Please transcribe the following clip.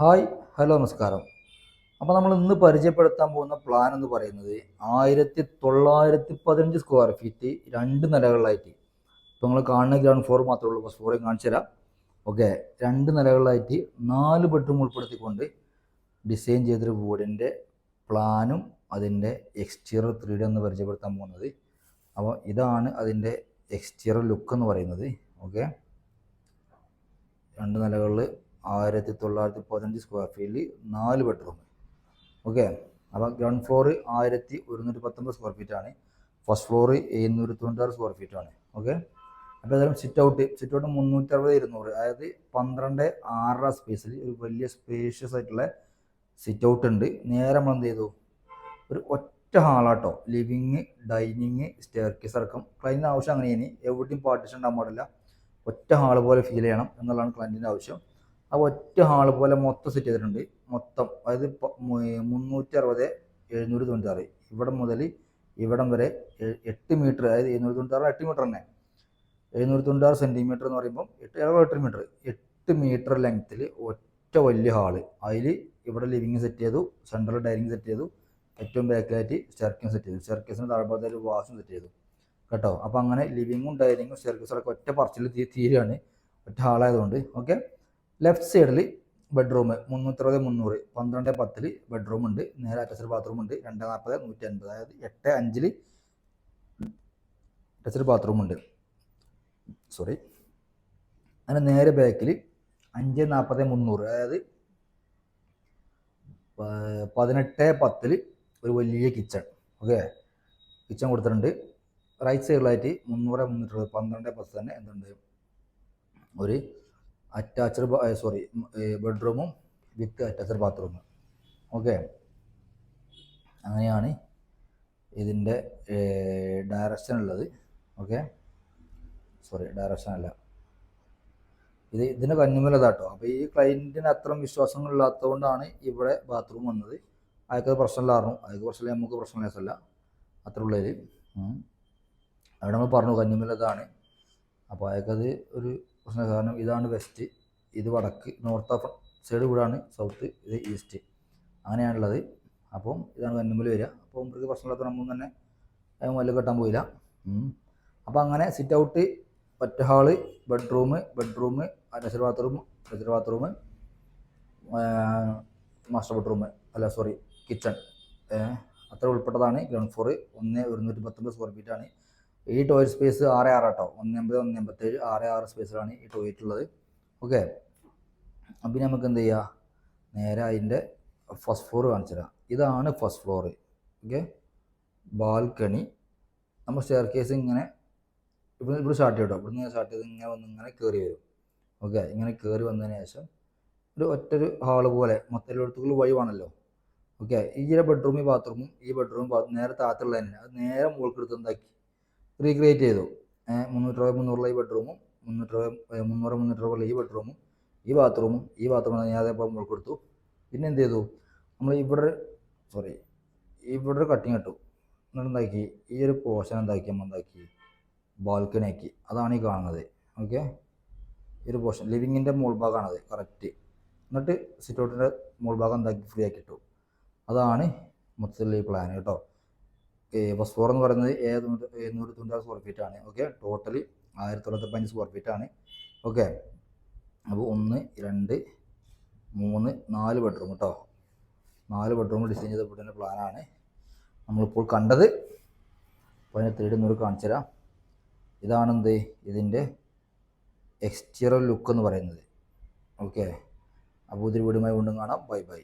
Hi hello നമസ്കാരം. അപ്പോൾ നമ്മൾ ഇന്ന് പരിചയപ്പെടുത്താൻ പോകുന്ന പ്ലാൻ എന്ന് പറയുന്നത് ആയിരത്തി തൊള്ളായിരത്തി പതിനഞ്ച് സ്ക്വയർ ഫീറ്റ് രണ്ട് നിലകളിലായിട്ട്. ഇപ്പോൾ നിങ്ങൾ കാണുന്ന ഗ്രൗണ്ട് ഫ്ലോർ മാത്രമേ ഉള്ളൂ. ഫസ്റ്റ് ഫ്ലോറിൽ കാണിച്ചു തരാം. ഓക്കെ രണ്ട് നിലകളിലായിട്ട് നാല് ബെഡ്റൂം ഉൾപ്പെടുത്തിക്കൊണ്ട് ഡിസൈൻ ചെയ്തൊരു വീടിന്റെ പ്ലാനും അതിന്റെ എക്സ്റ്റീരിയർ ത്രീ ഡി എന്ന് പരിചയപ്പെടുത്താൻ പോകുന്നത്. അപ്പോൾ ഇതാണ് അതിന്റെ എക്സ്റ്റീരിയർ ലുക്ക് എന്ന് പറയുന്നത്. ഓക്കെ രണ്ട് നിലകളിൽ ആയിരത്തി തൊള്ളായിരത്തി പതിനഞ്ച് സ്ക്വയർ ഫീറ്റിൽ നാല് ബെഡ്റൂം ഓക്കെ അപ്പം ഗ്രൗണ്ട് ഫ്ലോർ ആയിരത്തി ഒരുന്നൂറ്റി പത്തൊമ്പത് സ്ക്വയർ ഫീറ്റ് ആണ്. ഫസ്റ്റ് ഫ്ലോർ എഴുന്നൂറ്റി തൊണ്ണൂറ്റാറ് സ്ക്വയർ ഫീറ്റ് ആണ്. ഓക്കെ അപ്പോൾ ഏതായാലും സിറ്റ് ഔട്ട് സിറ്റ് ഔട്ട് മുന്നൂറ്റി അറുപത് ഇരുന്നൂറ്. അതായത് പന്ത്രണ്ട് ആറര സ്പേസിൽ ഒരു വലിയ സ്പേഷ്യസ് ആയിട്ടുള്ള സിറ്റ് ഔട്ട് ഉണ്ട്. നേരെ നമ്മൾ എന്ത് ചെയ്തു? ഒരു ഒറ്റ ഹാളാട്ടോ ലിവിങ് ഡൈനിങ് സ്റ്റെയർ കേസ് അടക്കം. ക്ലൈന്റിന്റെ ആവശ്യം അങ്ങനെയാണ്. എവിടെയും പാർട്ടിഷൻ ഉണ്ടാകാൻ പാടില്ല. ഒറ്റ ഹാൾ പോലെ ഫീൽ ചെയ്യണം എന്നുള്ളതാണ് ക്ലൈന്റിന്റെ ആവശ്യം. ആ ഒറ്റ ഹാൾ പോലെ മൊത്തം സെറ്റ് ചെയ്തിട്ടുണ്ട്. മൊത്തം അതായത് മുന്നൂറ്റി അറുപത് എഴുന്നൂറ്റി തൊണ്ണൂറ്റാറ് ഇവിടം മുതൽ ഇവിടം വരെ എട്ട് മീറ്റർ അതായത് എഴുന്നൂറ്റി തൊണ്ണൂറ്റാറ് എട്ട് മീറ്റർ തന്നെ. എഴുന്നൂറ്റി തൊണ്ണൂറ്റാറ് സെന്റിമീറ്റർ എന്ന് പറയുമ്പോൾ എട്ട് എട്ട് മീറ്റർ എട്ട് മീറ്റർ ലെങ്ത്തിൽ ഒറ്റ വലിയ ഹാൾ. അതിൽ ഇവിടെ ലിവിങ് സെറ്റ് ചെയ്തു സെൻട്രൽ ഡൈനിങ് സെറ്റ് ചെയ്തു ഏറ്റവും ബാക്കിലായിട്ട് സ്റ്റെയർക്കേസ് സെറ്റ് ചെയ്തു. സ്റ്റെയർക്കേസിന് താഴ്ഭാഗത്ത് ഒരു വാഷും സെറ്റ് ചെയ്തു. കേട്ടോ? അപ്പോൾ അങ്ങനെ ലിവിങ്ങും ഡൈനിങ്ങും സെർക്കിസും ഒക്കെ ഒറ്റ പറച്ചിൽ തീരുകയാണ് ഒറ്റ ഹാളായതുകൊണ്ട്. ഓക്കെ ലെഫ്റ്റ് സൈഡിൽ ബെഡ്റൂം മുന്നൂറ്ററുപത് മുന്നൂറ്. പന്ത്രണ്ട് പത്തിൽ ബെഡ്റൂം ഉണ്ട്. നേരെ അറ്റച്ച്ഡ് ബാത്റൂം ഉണ്ട്. രണ്ട് നാൽപ്പത് നൂറ്റി അൻപത് അതായത് എട്ട് അഞ്ചിൽ അറ്റച്ച്ഡ് ബാത്റൂം ഉണ്ട്. സോറി അങ്ങനെ നേരെ ബാക്കിൽ അഞ്ച് നാൽപ്പത് മുന്നൂറ്. അതായത് പതിനെട്ട് പത്തിൽ ഒരു വലിയ കിച്ചൺ ഓക്കെ കിച്ചൺ കൊടുത്തിട്ടുണ്ട്. റൈറ്റ് സൈഡിലായിട്ട് മുന്നൂറ് മുന്നൂറ്റി പന്ത്രണ്ട് പത്ത് തന്നെ എന്തുണ്ട്? ഒരു അറ്റാച്ച്ഡ് സോറി ബെഡ്റൂമും വിത്ത് അറ്റാച്ച്ഡ് ബാത്റൂമും ഓക്കെ അങ്ങനെയാണ് ഇതിന്റെ ഡയറക്ഷൻ ഉള്ളത്. ഓക്കെ സോറി ഡയറക്ഷൻ അല്ല. ഇത് ഇതിന്റെ കന്നിമലതാട്ടോ അപ്പോൾ ഈ ക്ലയന്റിന് അത്രയും വിശ്വാസങ്ങളില്ലാത്തതുകൊണ്ടാണ് ഇവിടെ ബാത്റൂം വന്നത്. അയാൾക്ക് പ്രശ്നമില്ലായിരുന്നു അയാൾക്ക് പ്രശ്നമില്ല നമുക്ക് പ്രശ്നമില്ല അത്ര ഉള്ളതിൽ അവിടെ നമ്മൾ പറഞ്ഞു കന്നിമലതാണ് അപ്പോൾ അയാൾക്കത് ഒരു പ്രശ്നം കാരണം ഇതാണ് വെസ്റ്റ് ഇത് വടക്ക് നോർത്ത് ഓഫ് സൈഡ് കൂടാണ് സൗത്ത് ഇത് ഈസ്റ്റ് അങ്ങനെയാണുള്ളത്. അപ്പം ഇതാണ് കന്നിമല വരിക. അപ്പോൾ ഇവർക്ക് പ്രശ്നമില്ലാത്ത നമ്മൾ തന്നെ മല്ല കെട്ടാൻ പോയില്ല. അപ്പോൾ അങ്ങനെ സിറ്റ് ഔട്ട് ഒറ്റ hall bedroom bedroom attached bathroom attached bathroom master bedroom അല്ല സോറി കിച്ചൺ അത്ര ഉൾപ്പെട്ടതാണ് ഗ്രൗണ്ട് ഫ്ലോർ ഒന്ന് ഒരുന്നൂറ്റി പത്തൊമ്പത് സ്ക്വയർ ഫീറ്റാണ് ഈ ടോയ്ലറ്റ് സ്പേസ് ആറ് ആറ് കേട്ടോ ഒന്ന് എൺപത് ഒന്ന് എൺപത്തേഴ് ആറ് ആറ് സ്പേസിലാണ് ഈ ടോയ്ലറ്റ് ഉള്ളത് ഓക്കെ അപ്പം നമുക്ക് എന്ത് ചെയ്യുക നേരെ അതിന്റെ ഫസ്റ്റ് ഫ്ലോർ കാണിച്ചു തരാം. ഇതാണ് ഫസ്റ്റ് ഫ്ലോർ ഓക്കെ ബാൽക്കണി നമ്മൾ സ്റ്റെയർ കേസ് ഇങ്ങനെ ഇവിടെ ഇവിടെ സ്റ്റാർട്ട് ചെയ്യും കേട്ടോ ഇവിടുന്ന് സ്റ്റാർട്ട് ചെയ്ത് ഇങ്ങനെ വന്ന് ഇങ്ങനെ കയറി വരും. ഓക്കെ ഇങ്ങനെ കയറി വന്നതിന് ശേഷം ഒരു ഒറ്റൊരു ഹാൾ പോലെ മൊത്തത്തിലെടുത്തുള്ള വഴിവാണല്ലോ ഓക്കെ ഈ ബെഡ്റൂമും ബാത്റൂമും ഈ ബെഡ്റൂമും നേരെ താത്തുള്ളത് തന്നെ. അത് നേരെ മുകൾക്കെടുത്ത് എന്താക്കി? റീക്രിയേറ്റ് ചെയ്തു. മുന്നൂറ്ററുപത് മുന്നൂറുള്ള ഈ ബെഡ്റൂമും മുന്നൂറ്ററുപത് മുന്നൂറ് മുന്നൂറ്ററുപതുള്ള ഈ ബെഡ്റൂമും ഈ ബാത്റൂമും ഈ ബാത്റൂമും ഞാൻ അതേപോലെ മുകൾക്കെടുത്തു പിന്നെ എന്ത് ചെയ്തു? നമ്മൾ ഇവിടെ സോറി ഇവിടെ ഒരു കട്ടിങ് ഇട്ടു. എന്നിട്ട് എന്താക്കി? ഈ ഒരു പോർഷൻ എന്താക്കി? നമ്മൾ എന്താക്കി? ബാൽക്കണി ആക്കി. അതാണ് ഈ കാണുന്നത്. ഓക്കെ ഈ ഒരു പോർഷൻ ലിവിങ്ങിന്റെ മുകൾ ഭാഗമാണത്. കറക്റ്റ് എന്നിട്ട് സിറ്റ് ഔട്ടിന്റെ മുകൾ ഭാഗം എന്താക്കി? ഫ്രീ ആക്കി ഇട്ടു. അതാണ് മൊത്തത്തിലുള്ള ഈ പ്ലാൻ കേട്ടോ. ഫസ്റ്റ് ഫോർ എന്ന് പറയുന്നത് ഏഴുന്നൂറ്റി എഴുന്നൂറ്റി തൊണ്ണൂറ് സ്ക്വയർ ഫീറ്റ് ആണ് ഓക്കെ ടോട്ടലി ആയിരത്തി തൊള്ളായിരത്തി പതിനഞ്ച് സ്ക്വയർ ഫീറ്റ് ആണ്. ഓക്കെ അപ്പോൾ ഒന്ന് രണ്ട് മൂന്ന് നാല് ബെഡ്റൂം കേട്ടോ നാല് ബെഡ്റൂം ഡിസൈൻ ചെയ്ത പ്ലാനാണ് നമ്മളിപ്പോൾ കണ്ടത് അപ്പോൾ അതിനെ തേടി നൂറ് കാണിച്ചു തരാം. ഇതാണെന്ത് ഇതിന്റെ എക്സ്റ്റീരിയർ ലുക്ക് എന്ന് പറയുന്നത്. ഓക്കെ അപ്പോൾ ഇതിൽ വീടുമായി വീണ്ടും കാണാം. Bye bye